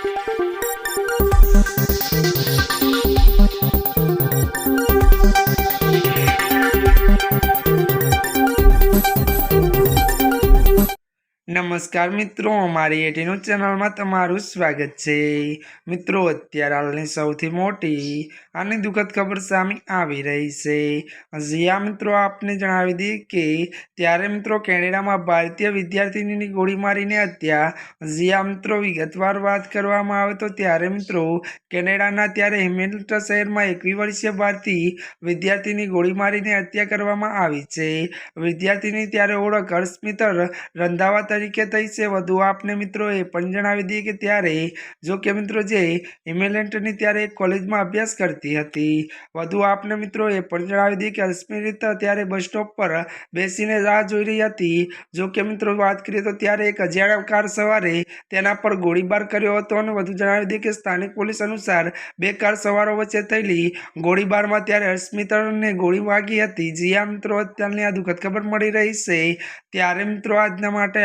Thank you. નમસ્કાર મિત્રો, અમારી એટીનું ચેનલમાં તમારું સ્વાગત છે. મિત્રો, અત્યારે હાલની સૌથી મોટી અને દુઃખદ ખબર સામે આવી રહી છે. જ્યાં મિત્રો, આપને જણાવી દઈએ કે ત્યારે મિત્રો કેનેડામાં ભારતીય વિદ્યાર્થીનીની ગોળી મારીને હત્યા. જ્યાં મિત્રો, વિગતવાર વાત કરવામાં આવે તો ત્યારે મિત્રો કેનેડાના ત્યારે હેમિલ્ટન શહેરમાં એકવી વર્ષીય ભારતીય વિદ્યાર્થીની ગોળી મારીને હત્યા કરવામાં આવી છે. વિદ્યાર્થીની ત્યારે ઓળખ હર્ષમિત્ર રંધાવા તરીકે થઈ છે. વધુ આપને મિત્રો એ પણ જણાવી દઈએ કે ત્યારે જો કે મિત્રો જે હિમેલેન્ટની ત્યારે કોલેજમાં અભ્યાસ કરતી હતી. વધુ આપને મિત્રો એ પણ જણાવી દઈએ કે અસ્મિતા ત્યારે બસ સ્ટોપ પર બેસીને રાહ જોઈ રહી હતી. જો કે મિત્રો વાત કરીએ તો ત્યારે એક અજાણ્યા કાર સવારે તેના પર ગોળીબાર કર્યો હતો અને વધુ જણાવી દઈએ કે સ્થાનિક પોલીસ અનુસાર બે કાર સવારો વચ્ચે થયેલી ગોળીબારમાં ત્યારે હર્ષમિત્રને ગોળી વાગી હતી. જ્યાં મિત્રો, અત્યારની આ દુઃખદ ખબર મળી રહી છે. ત્યારે મિત્રો આજના માટે